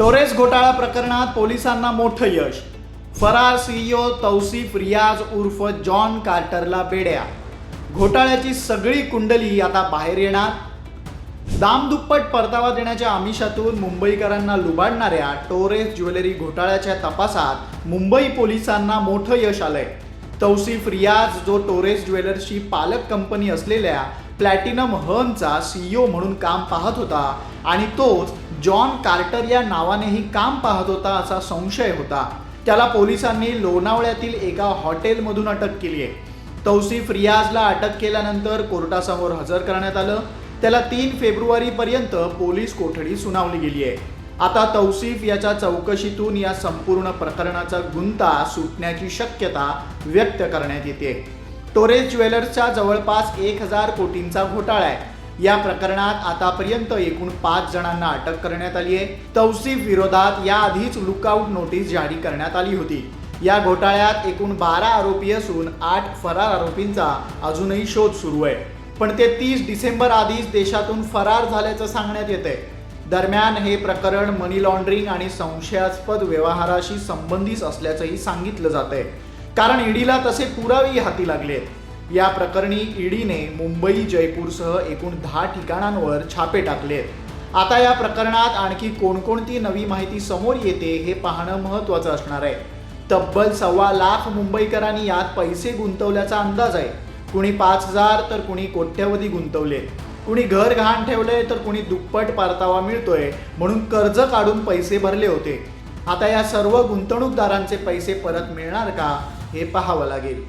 Torres घोटाळा प्रकरणात पोलिसांना मोठं यश. फरार सीईओ तौसिफ रियाज उर्फ जॉन कार्टरला बेड्या. घोटाळ्याची सगळी कुंडली आता बाहेर येणार. दामदुप्पट परतावा देण्याच्या आमिषातून मुंबईकरांना लुबाडणाऱ्या टोरेस ज्वेलरी घोटाळ्याच्या तपासात मुंबई पोलिसांना मोठं यश आलंय. तौसिफ रियाज जो टोरेस ज्वेलर्सची पालक कंपनी असलेल्या प्लॅटिनम हर्नचा सीईओ म्हणून काम पाहत होता आणि तोच जॉन कार्टर या नावानेही काम पाहत होता असा संशय होता. त्याला पोलिसांनी लोणावळ्यातील एका हॉटेलमधून अटक केली आहे तौसिफ रियाजला अटक केल्यानंतर कोर्टासमोर हजर करण्यात आलं. त्याला तीन फेब्रुवारीपर्यंत पोलीस कोठडी सुनावली गेली आहे आता तौसिफ याच्या चौकशीतून या संपूर्ण प्रकरणाचा गुंता सुटण्याची शक्यता व्यक्त करण्यात येते टोरेस ज्वेलर्सच्या जवळपास एक हजार कोटींचा घोटाळा आहे. या प्रकरणात आतापर्यंत एकूण पाच जणांना अटक करण्यात आली आहे. तौसिफ विरोधात याआधीच लुकआउट नोटीस जारी करण्यात आली होती. या घोटाळ्यात एकूण बारा आरोपी असून आठ फरार आरोपींचा अजूनही शोध सुरू आहे. पण ते तीस डिसेंबर आधीच देशातून फरार झाल्याचं सांगण्यात येते दरम्यान हे प्रकरण मनी लॉन्ड्रिंग आणि संशयास्पद व्यवहाराशी संबंधित असल्याचंही सांगितलं जात आहे. कारण ईडीला तसे पुरावेही हाती लागले आहेत. या प्रकरणी ईडीने मुंबई जयपूरसह एकूण दहा ठिकाणांवर छापे टाकलेत आता या प्रकरणात आणखी कोणकोणती नवी माहिती समोर येते हे पाहणं महत्त्वाचं असणार आहे. तब्बल सव्वा लाख मुंबईकरांनी यात पैसे गुंतवल्याचा अंदाज आहे. कुणी पाच हजार तर कुणी कोट्यवधी गुंतवले. कुणी घर घाण ठेवले तर कुणी दुप्पट परतावा मिळतोय म्हणून कर्ज काढून पैसे भरले होते. आता या सर्व गुंतवणूकदारांचे पैसे परत मिळणार का? हे पाहावं लागेल.